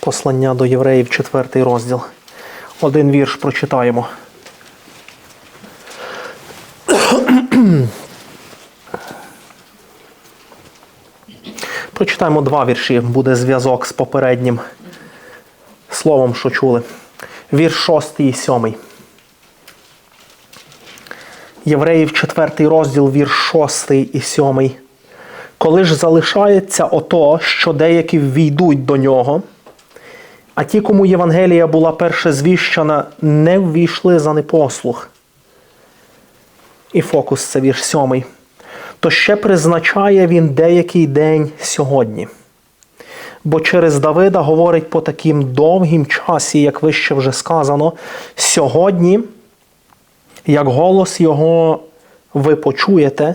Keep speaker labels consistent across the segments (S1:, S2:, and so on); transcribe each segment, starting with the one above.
S1: Послання до євреїв, четвертий розділ. Один вірш прочитаємо. Прочитаємо два вірші, буде зв'язок з попереднім словом, що чули. Вірш шостий і сьомий. Євреїв, четвертий розділ, вірш шостий і сьомий. Коли ж залишається ото, що деякі ввійдуть до нього, а ті, кому Євангелія була перше звіщена, не ввійшли за непослух. І фокус це вірш сьомий. То ще призначає він деякий день сьогодні. Бо через Давида говорить по таким довгім часі, як вище вже сказано, сьогодні, як голос його ви почуєте,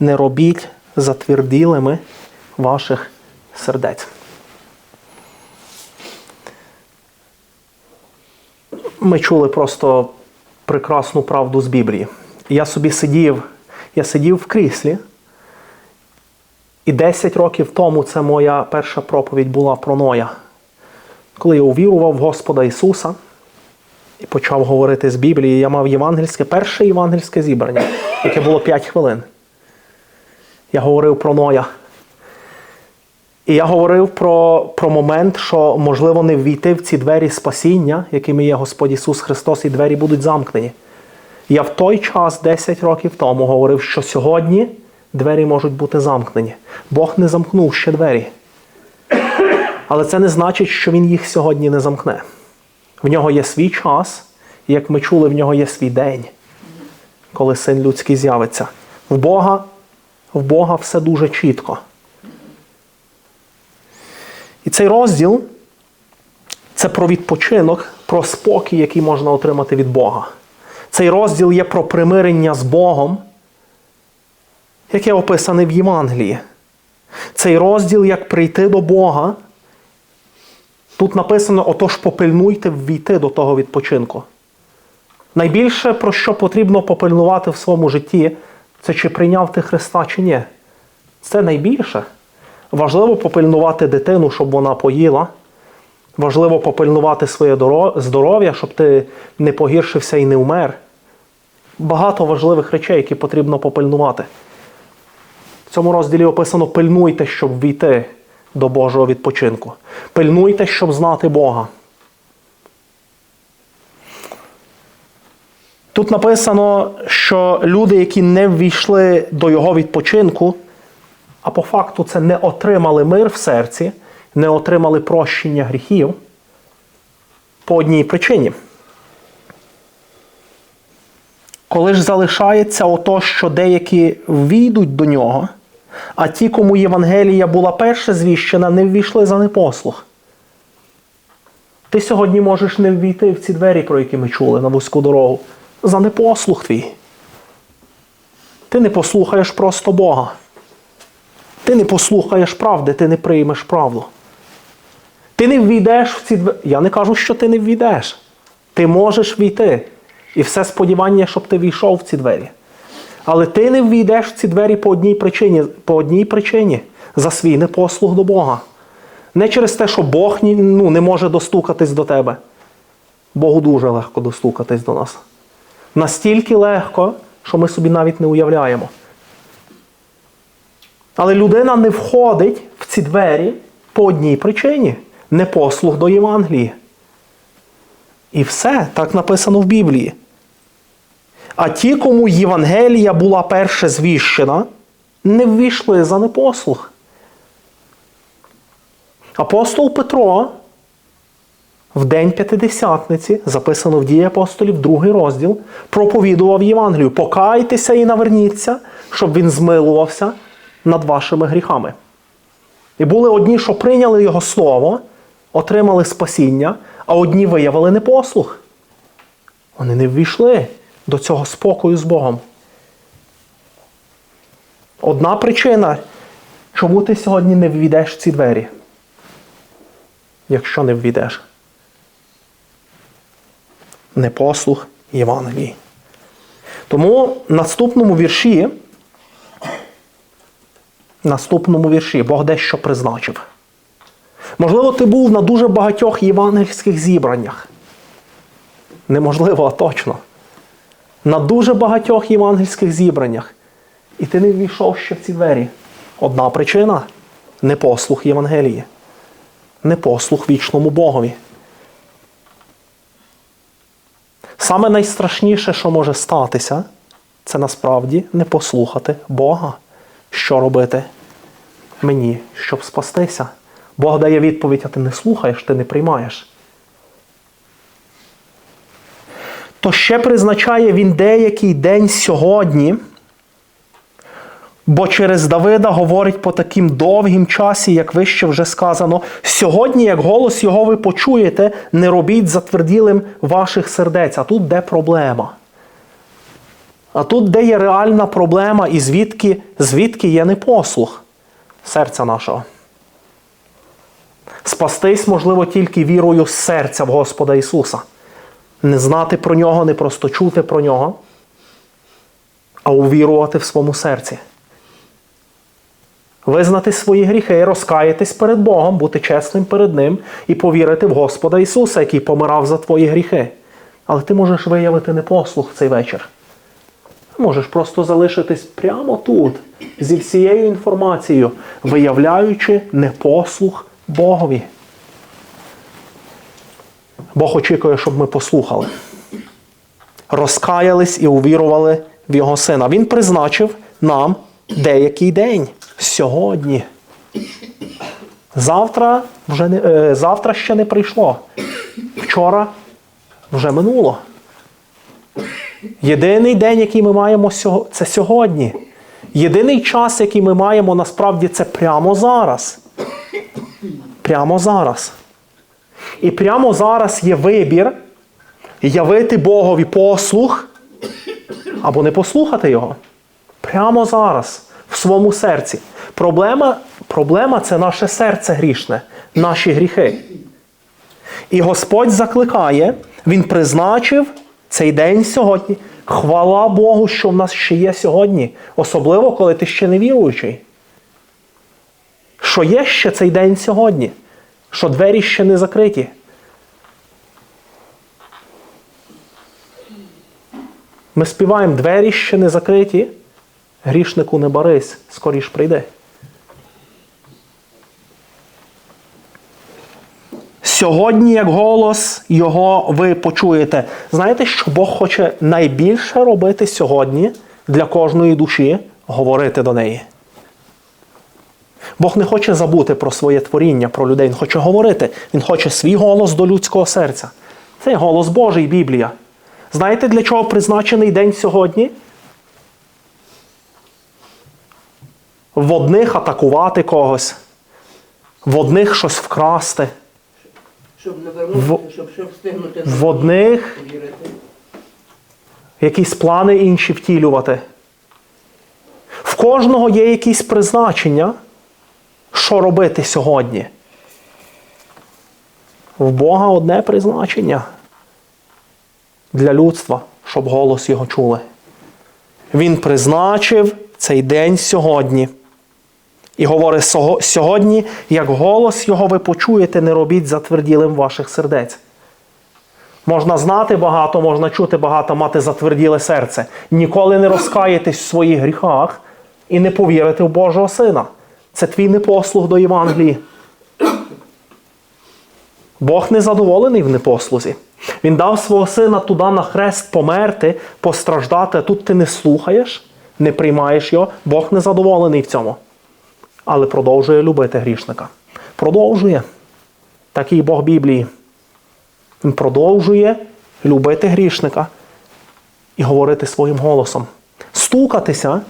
S1: не робіть затверділими ваших сердець. Ми чули просто прекрасну правду з Біблії. Я собі сидів, я сидів в кріслі, і 10 років тому це моя перша проповідь була про Ноя. Коли я увірував в Господа Ісуса і почав говорити з Біблії, я мав євангельське, перше євангельське зібрання, яке було 5 хвилин. Я говорив про Ноя. І я говорив про, про момент, що можливо не ввійти в ці двері спасіння, якими є Господь Ісус Христос, і двері будуть замкнені. Я в той час, 10 років тому, говорив, що сьогодні двері можуть бути замкнені. Бог не замкнув ще двері. Але це не значить, що Він їх сьогодні не замкне. В нього є свій час, і як ми чули, в нього є свій день, коли син людський з'явиться. В Бога, в Бога все дуже чітко. І цей розділ це про відпочинок, про спокій, який можна отримати від Бога. Цей розділ є про примирення з Богом, яке описане в Євангелії. Цей розділ, як прийти до Бога. Тут написано: отож попильнуйте ввійти до того відпочинку. Найбільше, про що потрібно попильнувати в своєму житті, це чи прийняв ти Христа, чи ні. Це найбільше. Важливо попильнувати дитину, щоб вона поїла. Важливо попильнувати своє здоров'я, щоб ти не погіршився і не вмер. Багато важливих речей, які потрібно попильнувати. В цьому розділі описано пильнуйте, щоб війти до Божого відпочинку. Пильнуйте, щоб знати Бога. Тут написано, що люди, які не ввійшли до Його відпочинку, а по факту це не отримали мир в серці, не отримали прощення гріхів по одній причині. Коли ж залишається ото, що деякі війдуть до нього, а ті, кому Євангелія була перша звіщена, не ввійшли за непослух. Ти сьогодні можеш не ввійти в ці двері, про які ми чули на вузьку дорогу, за непослух твій. Ти не послухаєш просто Бога. Ти не послухаєш правди, ти не приймеш правду. Ти не ввійдеш в ці двері. Я не кажу, що ти не ввійдеш. Ти можеш війти. І все сподівання, щоб ти війшов в ці двері. Але ти не ввійдеш в ці двері по одній причині, по одній причині за свій непослух до Бога. Не через те, що Бог ну, не може достукатись до тебе. Богу дуже легко достукатись до нас. Настільки легко, що ми собі навіть не уявляємо. Але людина не входить в ці двері по одній причині непослух до Євангелії. І все так написано в Біблії. А ті, кому Євангелія була перше звіщена, не ввійшли за непослух. Апостол Петро в День П'ятидесятниці, записано в дії апостолів, другий розділ, проповідував Євангелію. Покайтеся і наверніться, щоб він змилувався над вашими гріхами. І були одні, що прийняли Його слово, отримали спасіння, а одні виявили непослух. Вони не ввійшли до цього спокою з Богом. Одна причина, чому ти сьогодні не ввійдеш в ці двері, якщо не ввійдеш. Непослух Євангелії. Тому в наступному вірші, наступному вірші Бог дещо призначив. Можливо, ти був на дуже багатьох євангельських зібраннях. Неможливо, а точно. На дуже багатьох євангельських зібраннях. І ти не ввійшов ще в ці двері. Одна причина непослух Євангелії, непослух вічному Богові. Саме найстрашніше, що може статися, це насправді не послухати Бога. Що робити мені, щоб спастися? Бог дає відповідь, а ти не слухаєш, ти не приймаєш. То ще призначає він деякий день сьогодні, бо через Давида говорить по таким довгім часі, як вище вже сказано, сьогодні, як голос його ви почуєте, не робіть затверділим ваших сердець. А тут де проблема? А тут де є реальна проблема, і звідки, звідки є непослух серця нашого. Спастись можливо тільки вірою серця в Господа Ісуса. Не знати про нього, не просто чути про нього, а увірувати в своєму серці. Визнати свої гріхи, розкаятись перед Богом, бути чесним перед Ним і повірити в Господа Ісуса, який помирав за твої гріхи. Але ти можеш виявити непослух цей вечір. Можеш просто залишитись прямо тут, зі всією інформацією, виявляючи непослух Богові. Бог очікує, щоб ми послухали, розкаялись і увірували в Його Сина. Він призначив нам деякий день сьогодні. Завтра, вже не, е, завтра ще не прийшло. Вчора вже минуло. Єдиний день, який ми маємо, це сьогодні. Єдиний час, який ми маємо, насправді, це прямо зараз. Прямо зараз. І прямо зараз є вибір явити Богові послух або не послухати Його. Прямо зараз, в своєму серці. Проблема, Проблема це наше серце грішне, наші гріхи. І Господь закликає, Він призначив цей день сьогодні. Хвала Богу, що в нас ще є сьогодні. Особливо, коли ти ще не віруючий. Що є ще цей день сьогодні? Що двері ще не закриті. Ми співаємо двері ще не закриті. Грішнику не барись, скоріш прийде. Сьогодні, як голос його ви почуєте. Знаєте, що Бог хоче найбільше робити сьогодні для кожної душі говорити до неї. Бог не хоче забути про своє творіння, про людей. Він хоче говорити. Він хоче свій голос до людського серця. Це голос Божий Біблія. Знаєте, для чого призначений день сьогодні? В одних атакувати когось, в одних щось вкрасти.
S2: Щоб не вернутися, щоб встигнути
S1: В одних
S2: вірити.
S1: якісь плани інші втілювати. В кожного є якісь призначення, що робити сьогодні. В Бога одне призначення для людства, щоб голос його чули. Він призначив цей день сьогодні. І говорить сьогодні, як голос його ви почуєте, не робіть затверділим ваших сердець. Можна знати багато, можна чути багато, мати затверділе серце. Ніколи не розкаєтесь в своїх гріхах і не повірити в Божого Сина. Це твій непослух до Євангелії. Бог не задоволений в непослузі. Він дав свого сина туди на хрест померти, постраждати, а тут ти не слухаєш, не приймаєш його. Бог не задоволений в цьому. Але продовжує любити грішника. Продовжує. Такий Бог Біблії. Він продовжує любити грішника і говорити своїм голосом. Стукатися.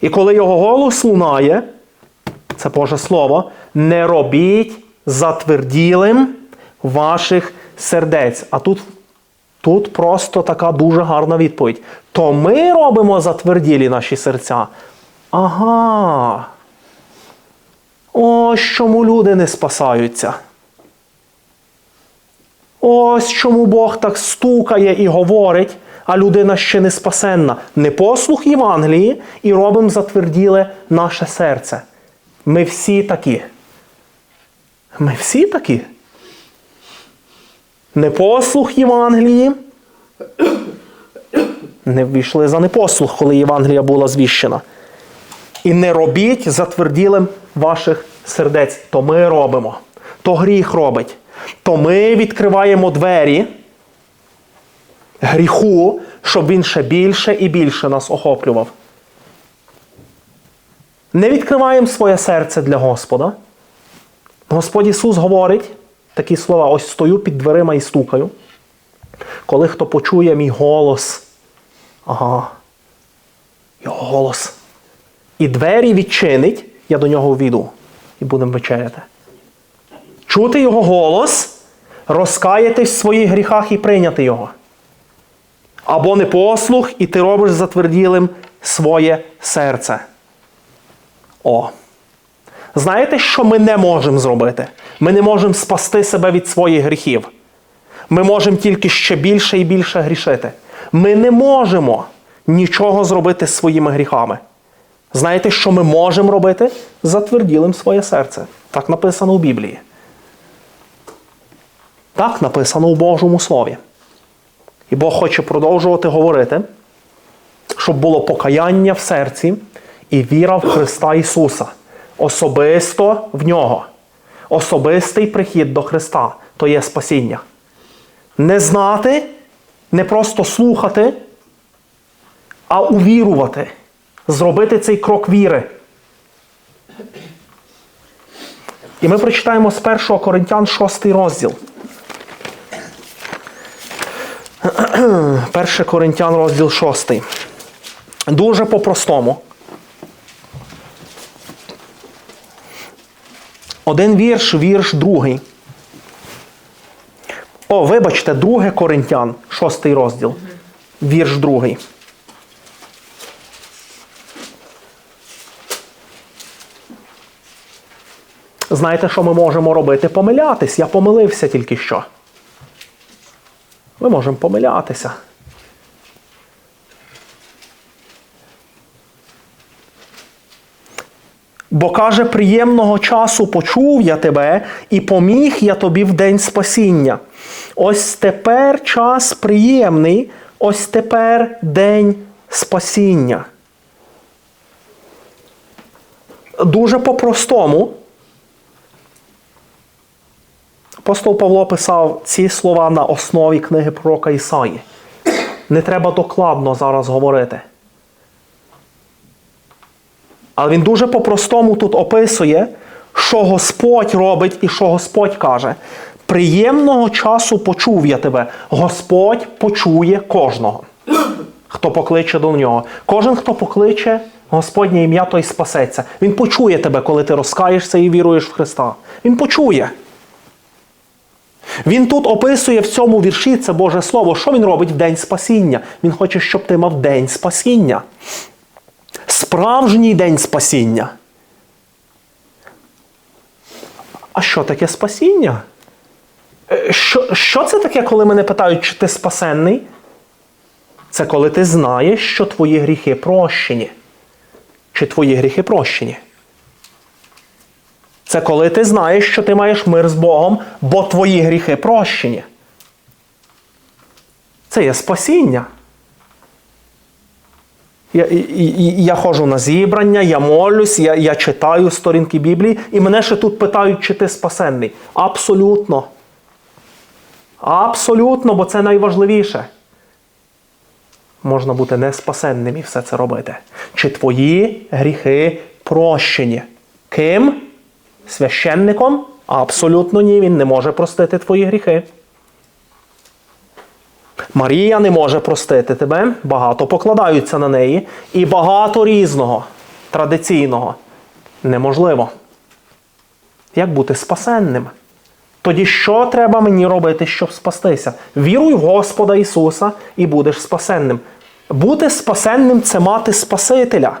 S1: І коли його голос лунає, це Боже Слово, не робіть затверділим ваших сердець. А тут тут просто така дуже гарна відповідь. То ми робимо затверділі наші серця. Ага. Ось чому люди не спасаються. Ось чому Бог так стукає і говорить, а людина ще не спасенна. Не послух Євангелії і робимо затверділе наше серце. Ми всі такі. Ми всі такі. Непослух Євангелії. Не ввійшли за непослух, коли Євангелія була звіщена. І не робіть затверділим ваших сердець. То ми робимо, то гріх робить. То ми відкриваємо двері гріху, щоб він ще більше і більше нас охоплював. Не відкриваємо своє серце для Господа. Господь Ісус говорить такі слова: ось стою під дверима і стукаю. Коли хто почує мій голос, ага, його голос. І двері відчинить, я до нього увійду і будемо вечеряти. Чути його голос, розкаятись в своїх гріхах і прийняти його. Або непослух, і ти робиш затверділим своє серце. О. Знаєте, що ми не можемо зробити? Ми не можемо спасти себе від своїх гріхів. Ми можемо тільки ще більше і більше грішити. Ми не можемо нічого зробити з своїми гріхами. Знаєте, що ми можемо робити? Затверділим своє серце. Так написано у Біблії. Так написано у Божому Слові. І Бог хоче продовжувати говорити, щоб було покаяння в серці і віра в Христа Ісуса. Особисто в Нього. Особистий прихід до Христа то є спасіння. Не знати, не просто слухати, а увірувати. Зробити цей крок віри. І ми прочитаємо з 1 Коринтян 6 розділ. 1 Коринтян розділ 6. Дуже по-простому. Один вірш, вірш другий. О, вибачте, 2 Коринтян, 6 розділ. Вірш другий. Знаєте, що ми можемо робити? Помилятись. Я помилився тільки що. Ми можемо помилятися. Бо каже, приємного часу почув я тебе і поміг я тобі в день спасіння. Ось тепер час приємний, ось тепер день спасіння. Дуже по-простому. Апостол Павло писав ці слова на основі книги пророка Ісаї. Не треба докладно зараз говорити. Але він дуже по-простому тут описує, що Господь робить і що Господь каже. Приємного часу почув я тебе. Господь почує кожного, хто покличе до нього. Кожен, хто покличе Господнє ім'я, той спасеться. Він почує тебе, коли ти розкаєшся і віруєш в Христа. Він почує. Він тут описує в цьому вірші це Боже Слово, що він робить в день спасіння. Він хоче, щоб ти мав день спасіння. Справжній день спасіння. А що таке спасіння? Е, Що, що це таке, коли мене питають, чи ти спасенний? Це коли ти знаєш, що твої гріхи прощені. Чи твої гріхи прощені? Це коли ти знаєш, що ти маєш мир з Богом, бо твої гріхи прощені. Це є спасіння. Я, і, я ходжу на зібрання, я молюсь, я, я читаю сторінки Біблії, і мене ще тут питають, чи ти спасенний. Абсолютно. Абсолютно, бо це найважливіше. Можна бути неспасенним і все це робити. Чи твої гріхи прощені? Ким? Священником? Абсолютно ні, він не може простити твої гріхи. Марія не може простити тебе, багато покладаються на неї, і багато різного, традиційного неможливо. Як бути спасенним? Тоді що треба мені робити, щоб спастися? Віруй в Господа Ісуса і будеш спасенним. Бути спасенним це мати Спасителя,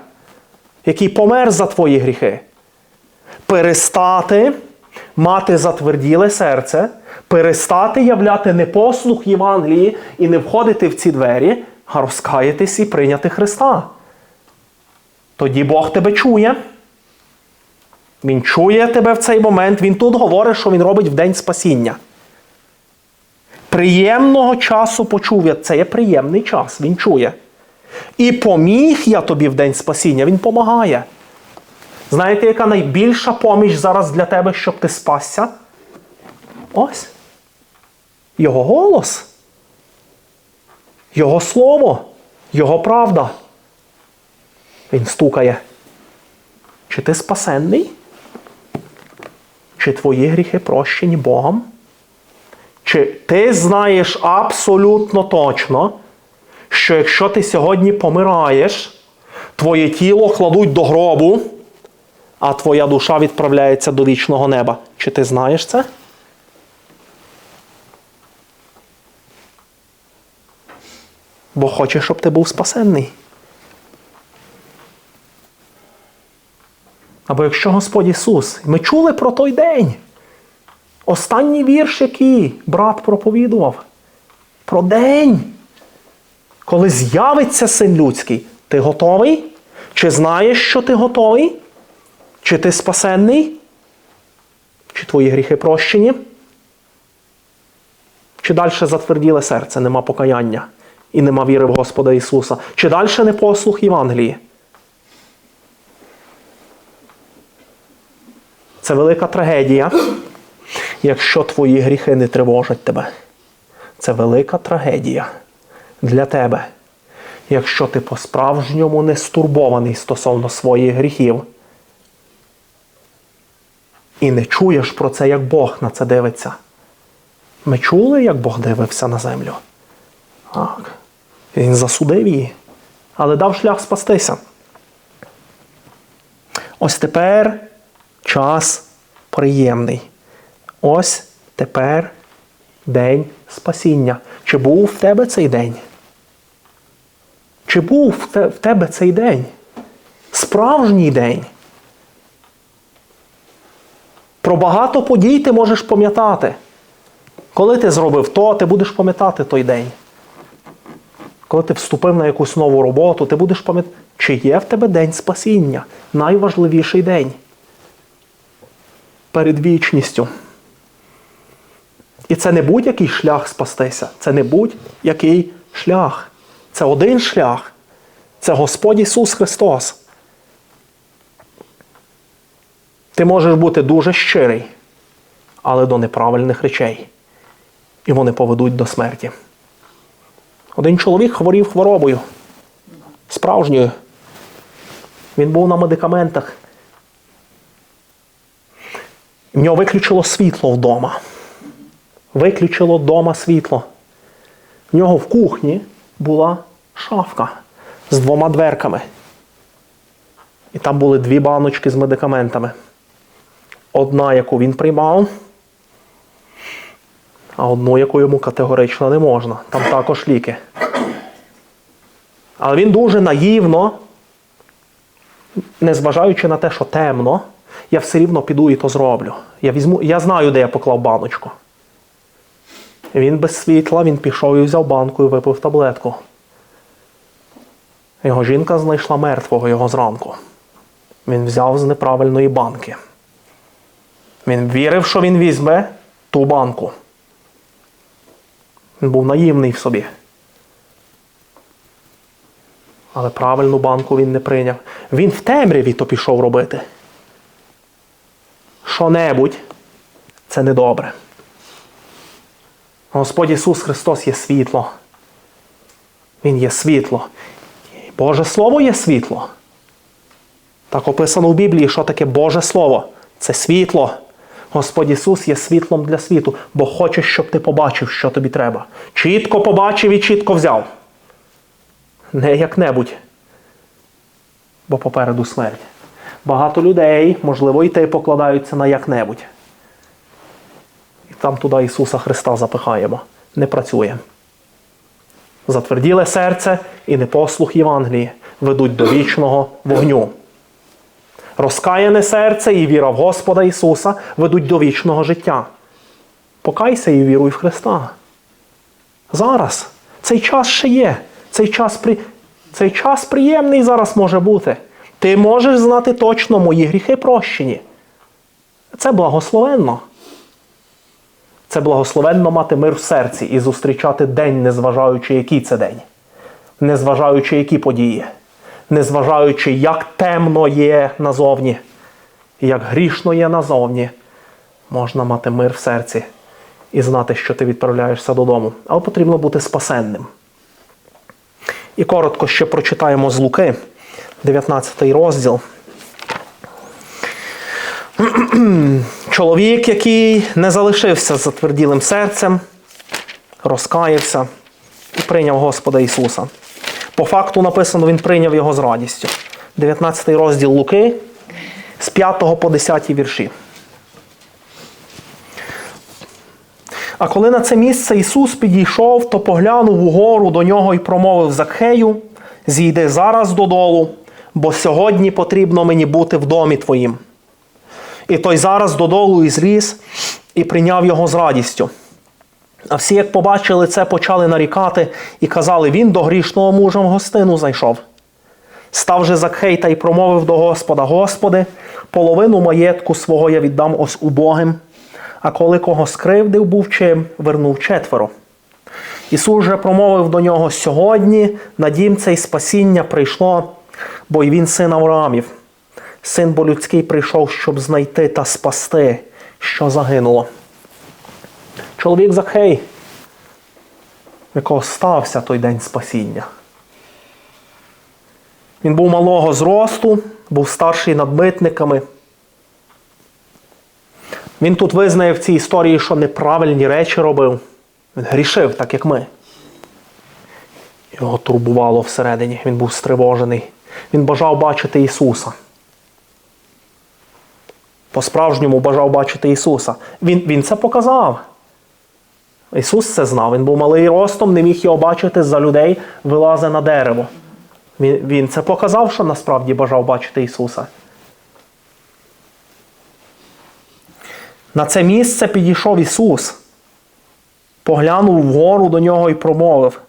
S1: який помер за твої гріхи. Перестати мати затверділе серце, перестати являти непослух Євангелії і не входити в ці двері, а розкаятись і прийняти Христа. Тоді Бог тебе чує. Він чує тебе в цей момент, він тут говорить, що він робить в день спасіння. Приємного часу почув я. Це є приємний час, він чує. І поміг я тобі в день спасіння, він помагає. Знаєте, яка найбільша поміч зараз для тебе, щоб ти спасся? Ось. Його голос. Його слово, Його правда. Він стукає. Чи ти спасенний? Чи твої гріхи прощені Богом? Чи ти знаєш абсолютно точно, що якщо ти сьогодні помираєш, твоє тіло кладуть до гробу, а твоя душа відправляється до вічного неба? Чи ти знаєш це? Бо хоче, щоб ти був спасенний. Або якщо Господь Ісус, ми чули про той день. Останній вірш, який брат проповідував. Про день, коли з'явиться син людський. Ти готовий? Чи знаєш, що ти готовий? Чи ти спасенний? Чи твої гріхи прощені? Чи далі затверділе серце, нема покаяння і нема віри в Господа Ісуса? Чи далі не послух Євангелії? Це велика трагедія, якщо твої гріхи не тривожать тебе. Це велика трагедія для тебе, якщо ти по-справжньому не стурбований стосовно своїх гріхів. І не чуєш про це, як Бог на це дивиться. Ми чули, як Бог дивився на землю. Так. Він засудив її, але дав шлях спастися. Ось тепер час приємний. Ось тепер день спасіння. Чи був в тебе цей день? Чи був в тебе цей день? Справжній день. Про багато подій ти можеш пам'ятати. Коли ти зробив то, ти будеш пам'ятати той день. Коли ти вступив на якусь нову роботу, ти будеш пам'ятати, чи є в тебе день спасіння, найважливіший день перед вічністю. І це не будь-який шлях спастися, це не будь-який шлях. Це один шлях. Це Господь Ісус Христос. Ти можеш бути дуже щирий, але до неправильних речей. І вони поведуть до смерті. Один чоловік хворів хворобою. Справжньою. Він був на медикаментах. В нього виключило світло вдома. Виключило вдома світло. В нього в кухні була шафка з двома дверками. І там були дві баночки з медикаментами. Одна, яку він приймав, а одну, яку йому категорично не можна. Там також ліки. Але він дуже наївно, незважаючи на те, що темно, я все рівно піду і то зроблю. Я, візьму, я знаю, де я поклав баночку. Він без світла, він пішов і взяв банку і випив таблетку. Його жінка знайшла мертвого його зранку. Він взяв з неправильної банки. Він вірив, що він візьме ту банку. Він був наївний в собі. Але правильну банку він не прийняв. Він в темряві то пішов робити. Що-небудь це недобре. Господь Ісус Христос є світло. Він є світло. Боже Слово є світло. Так описано в Біблії, що таке Боже Слово. Це світло. Господь Ісус є світлом для світу, бо хоче, щоб ти побачив, що тобі треба. Чітко побачив і чітко взяв. Не як-небудь. Бо попереду смерть. Багато людей, можливо, і ти покладаються на як-небудь. І там туди Ісуса Христа запихаємо. Не працює. Затверділе серце і непослух Євангелії ведуть до вічного вогню. Розкаяне серце і віра в Господа Ісуса ведуть до вічного життя. Покайся і віруй в Христа. Зараз. Цей час ще є. Цей час, при... Цей час приємний зараз може бути. Ти можеш знати точно, мої гріхи прощені. Це благословенно. Це благословенно мати мир в серці і зустрічати день, незважаючи, який це день, незважаючи, які події, незважаючи, як темно є назовні, як грішно є назовні, можна мати мир в серці і знати, що ти відправляєшся додому. Але потрібно бути спасенним. І коротко ще прочитаємо з Луки, 19 розділ. Чоловік, який не залишився затверділим серцем, розкаявся і прийняв Господа Ісуса. По факту написано, Він прийняв його з радістю. 19 розділ Луки з 5 по 10 вірші. А коли на це місце Ісус підійшов, то поглянув угору до нього і промовив Закхею: Зійди зараз додолу, бо сьогодні потрібно мені бути в домі твоїм. І той зараз додолу і зліз, і прийняв його з радістю. А всі, як побачили це, почали нарікати і казали: Він до грішного мужа в гостину зайшов. Став же Закхей та й промовив до Господа: Господи, половину маєтку свого я віддам ось убогим, а коли кого скривдив був чим, вернув четверо. Ісус же промовив до нього: Сьогодні на дім цей спасіння прийшло, бо й він син Авраамів. Син бо людський прийшов, щоб знайти та спасти, що загинуло. Чоловік Захей, якого стався той день спасіння. Він був малого зросту, був старший над митниками. Він тут визнає в цій історії, що неправильні речі робив. Він грішив, так як ми. Його турбувало всередині, він був стривожений. Він бажав бачити Ісуса. По-справжньому бажав бачити Ісуса. Він, він це показав. Ісус це знав. Він був малий ростом, не міг його бачити за людей, вилазить на дерево. Він, він це показав, що насправді бажав бачити Ісуса. На це місце підійшов Ісус, поглянув вгору до нього і промовив: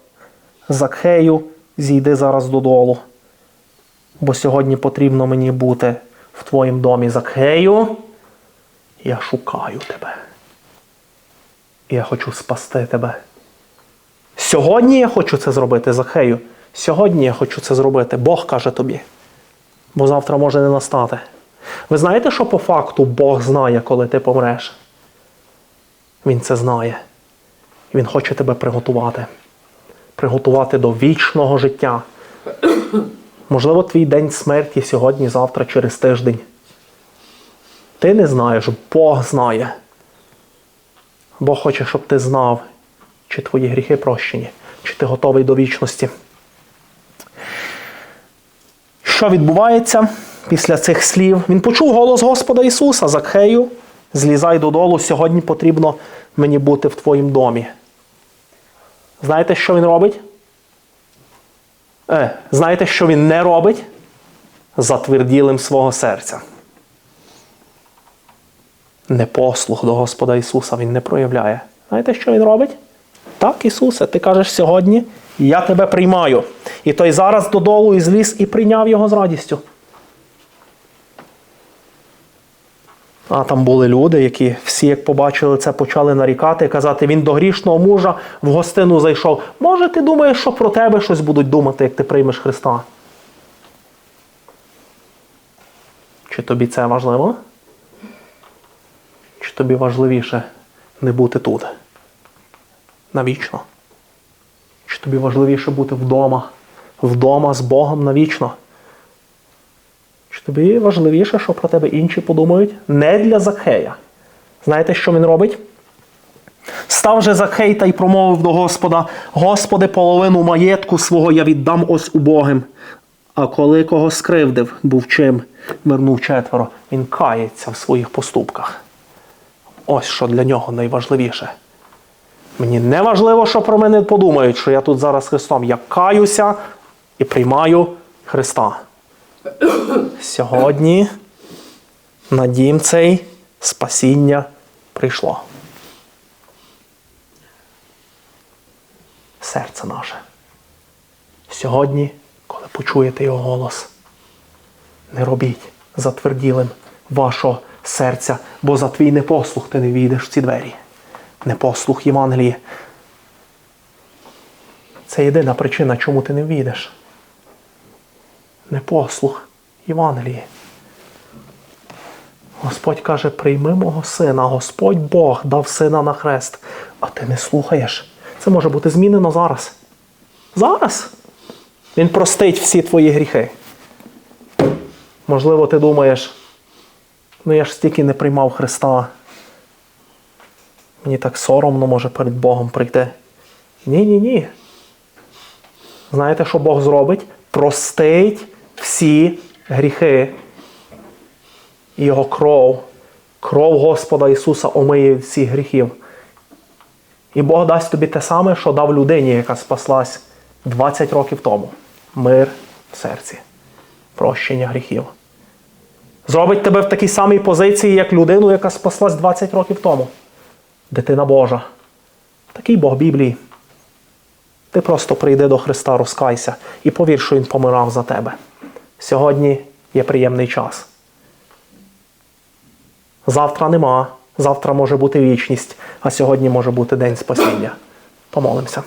S1: Закхею, зійди зараз додолу, бо сьогодні потрібно мені бути в твоїм домі Закхею. Я шукаю тебе. Я хочу спасти тебе. Сьогодні я хочу це зробити, Захею. Сьогодні я хочу це зробити. Бог каже тобі. Бо завтра може не настати. Ви знаєте, що по факту Бог знає, коли ти помреш? Він це знає. Він хоче тебе приготувати. Приготувати до вічного життя. Можливо, твій день смерті сьогодні, завтра, через тиждень. Ти не знаєш, Бог знає. Бог хоче, щоб ти знав, чи твої гріхи прощені, чи ти готовий до вічності. Що відбувається після цих слів? Він почув голос Господа Ісуса Закхею, злізай додолу, сьогодні потрібно мені бути в твоїм домі. Знаєте, що він робить? Е, знаєте, що він не робить? Затверділим свого серця. Непослух до Господа Ісуса Він не проявляє. Знаєте, що Він робить? Так, Ісусе, ти кажеш сьогодні, я тебе приймаю. І той зараз додолу і зліз і прийняв його з радістю. А там були люди, які всі, як побачили це, почали нарікати і казати, він до грішного мужа в гостину зайшов. Може, ти думаєш, що про тебе щось будуть думати, як ти приймеш Христа? Чи тобі це важливо? Тобі важливіше не бути тут? Навічно? Чи тобі важливіше бути вдома? Вдома з Богом навічно? Чи тобі важливіше, що про тебе інші подумають? Не для Закхея. Знаєте, що він робить? Став же Закхей та й промовив до Господа: Господи, половину маєтку свого я віддам ось убогим. А коли кого скривдив, був чим, вернув четверо. Він кається в своїх поступках. Ось що для нього найважливіше. Мені не важливо, що про мене подумають, що я тут зараз Христом. Я каюся і приймаю Христа. Сьогодні на дім цей спасіння прийшло. Серце наше. Сьогодні, коли почуєте його голос, не робіть затверділим вашого серця, бо за твій непослух ти не війдеш в ці двері. Непослух Євангелії. Це єдина причина, чому ти не війдеш. Непослух Євангелії. Господь каже: прийми мого сина, Господь Бог дав сина на хрест, а ти не слухаєш. Це може бути змінено зараз. Зараз. Він простить всі твої гріхи. Можливо, ти думаєш, ну я ж стільки не приймав Христа. Мені так соромно може перед Богом прийти. Ні, ні. Знаєте, що Бог зробить? Простить всі гріхи. Його кров, кров Господа Ісуса омиє всіх гріхів. І Бог дасть тобі те саме, що дав людині, яка спаслась 20 років тому. Мир в серці, прощення гріхів. Зробить тебе в такій самій позиції, як людину, яка спаслась 20 років тому. Дитина Божа. Такий Бог Біблії. Ти просто прийди до Христа, розкайся і повір, що Він помирав за тебе. Сьогодні є приємний час. Завтра нема. Завтра може бути вічність, а сьогодні може бути день спасіння. Помолимося.